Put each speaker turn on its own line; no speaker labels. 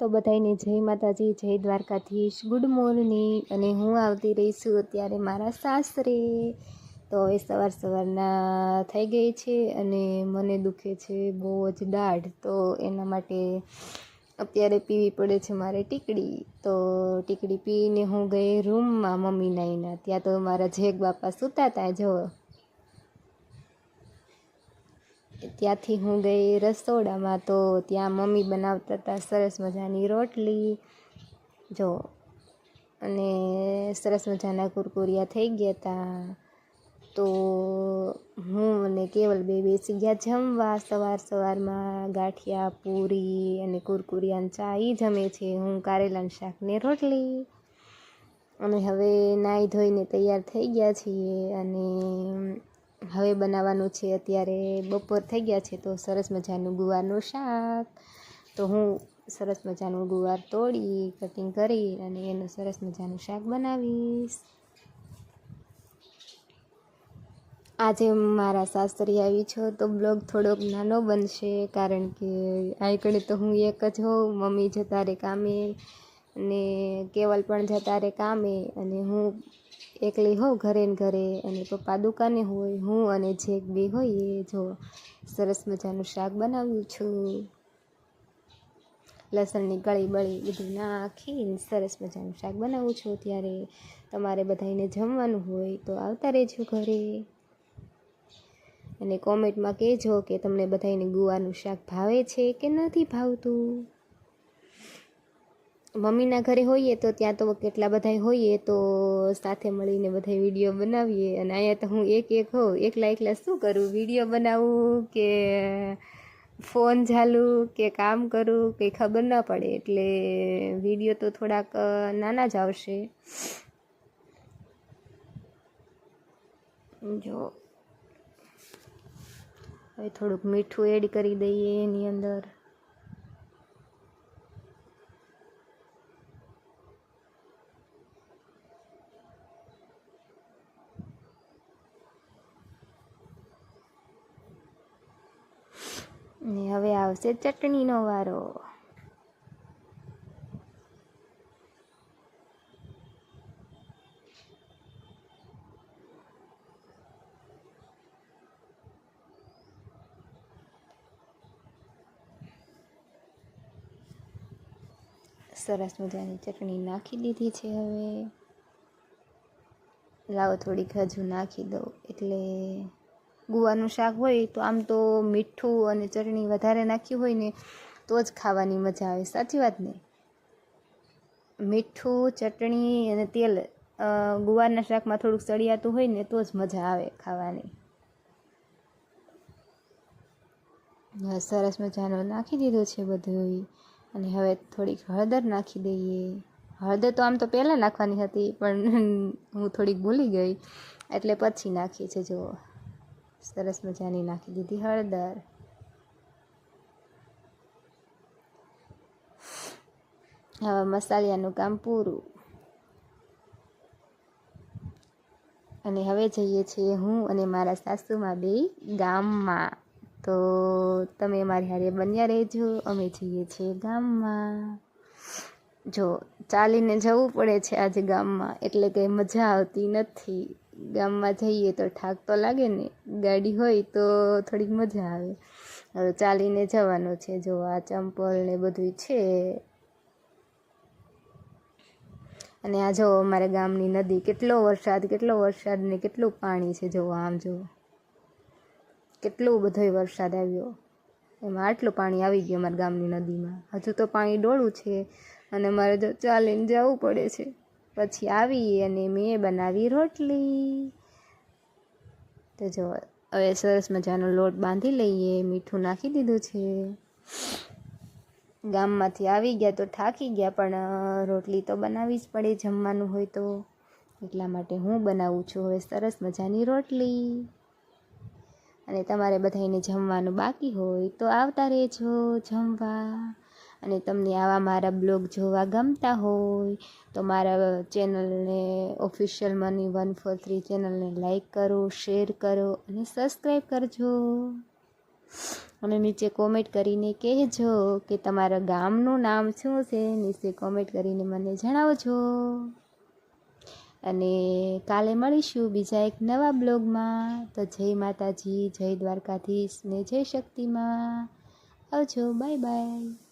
તો બધાને જય માતાજી, જય દ્વારકાધીશ. ગુડ મોર્નિંગ અને હું આવતી રહી છું અત્યારે મારા સાસરે. તો એ સવાર સવારના થઈ ગઈ છે અને મને દુખે છે બહુ જ દાઢ. તો એના માટે અત્યારે પીવી પડે છે મારે ટીકડી. તો ટીકડી પીને હું ગઈ રૂમમાં મમ્મીના એના. ત્યાં તો મારા જેગ બાપા સૂતા હતા જો. ત્યાંથી હું ગઈ રસોડામાં તો ત્યાં મમ્મી બનાવતા હતા સરસ મજાની રોટલી, જો, અને સરસ મજાના કુરકુરિયા થઈ ગયા હતા તો હું અને કેવલ બે બેસી ગયા જમવા. સવાર સવારમાં ગાંઠિયા, પૂરી અને કુરકુરિયાને ચા એ જમે છે. હું કારેલાનું શાક ને રોટલી. અને હવે નાહી ધોઈને તૈયાર થઈ ગયા છીએ અને હવે બનાવવાનું છે અત્યારે બપોર થઈ ગયા છે તો સરસ મજાનું ગુવારનું શાક. તો હું સરસ મજાનું ગુવાર તોડી કટિંગ કરી અને એનું સરસ મજાનું શાક બનાવીશ. આજે મારા સાસરી આવી છો તો બ્લોગ થોડોક નાનો બનશે કારણ કે આઈકડે તો હું એક જ હોઉં, મમ્મી જતા રે કામે. અને કેવલ પણ જતા રહે કામે અને હું એકલી હોઉં ઘરે ને ઘરે અને પપ્પા દુકાને હોય, હું અને જેક બે હોઈએ, જો સરસ મજાનું શાક બનાવ્યું છું. લસણની ગળી બળી બધું નાખીને સરસ મજાનું શાક બનાવું છું ત્યારે તમારે બધાને જમવાનું હોય તો આવતા રહેજો ઘરે. અને કોમેન્ટમાં કહેજો કે તમને બધાને ગુવાનું શાક ભાવે છે કે નથી ભાવતું? મમ્મીના ઘરે હોઈએ તો ત્યાં તો કેટલા બધા હોઈએ તો સાથે મળીને બધા વીડિયો બનાવીએ. અને અહીંયા તો હું એક એક હોઉં, એકલા એકલા શું કરું? વીડિયો બનાવું કે ફોન ચાલું કે કામ કરું? કંઈ ખબર ન પડે. એટલે વીડિયો તો થોડાક નાના જ આવશે. જો. હવે થોડુંક મીઠું એડ કરી દઈએ એની અંદર. ને હવે આવશે ચટણીનો વારો. સરસ મજાની ચટણી નાખી દીધી છે હવે. લાવો થોડીક હજુ નાખી દઉં એટલે ગુવાનું શાક હોય તો આમ તો મીઠું અને ચટણી વધારે નાખ્યું હોય ને તો જ ખાવાની મજા આવે. સાચી વાત ને? મીઠું, ચટણી અને તેલ ગુવારના શાકમાં થોડુંક સળિયાતું હોય ને તો જ મજા આવે ખાવાની. સરસ મજાનો નાખી દીધો છે બધું અને હવે થોડીક હળદર નાખી દઈએ. હળદર તો આમ તો પહેલાં નાખવાની હતી, પણ હું થોડીક ભૂલી ગઈ. એટલે પછી નાખી છે, જુઓ. સરસ મજાની નાખી દીધી હળદર. હવે મસાલિયાનું કામ પૂરું. અને હવે જઈએ છીએ હું અને મારા સાસુમાં બે ગામમાં. તો તમે મારી હારે બન્યા રહેજો, અમે જઈએ છીએ ગામમાં. જો ચાલીને જવું પડે છે આજે ગામમાં, એટલે કંઈ મજા આવતી નથી. ગામમાં જઈએ તો થાક તો લાગે ને, ગાડી હોય તો થોડીક મજા આવે. હવે ચાલીને જવાનું છે, જો આ ચંપલ ને બધું છે. અને આ જો અમારા ગામની નદી, કેટલો વરસાદ કેટલો વરસાદ ને કેટલું પાણી છે, જો આમ જો. કેટલો બધો વરસાદ આવ્યો. એમાં આટલું પાણી આવી ગયું અમારા ગામની નદીમાં. હજુ તો પાણી ડોળું છે અને મારે જો ચાલીને જવું પડે છે. પછી આવી અને મેં બનાવી રોટલી. તો જો, હવે સરસ મજાનો લોટ બાંધી લઈએ, મીઠું નાખી દીધું છે. ગામમાંથી આવી ગયા તો થાકી ગયા, પણ રોટલી તો બનાવવી જ પડે જમવાનું હોય તો. એટલા માટે હું બનાવું છું હવે સરસ મજાની રોટલી. અને તમારે બધાને જમવાનું બાકી હોય તો આવતા રહેજો જમવા. અને તમને આવા મારા બ્લોગ જોવા ગમતા હોય, તો મારા ચેનલને official money one four three ચેનલને લાઈક કરો શેર કરો અને સબસ્ક્રાઈબ કરજો. અને નીચે કોમેન્ટ કરીને કહેજો કે તમારા ગામનું નામ શું છે, નીચે કોમેન્ટ કરીને મને જણાવજો. અને કાલે મળીશું બીજા એક નવા બ્લોગમાં. તો જય માતાજી, જય દ્વારકાધીશ ને જય શક્તિમાં. આવજો બાય બાય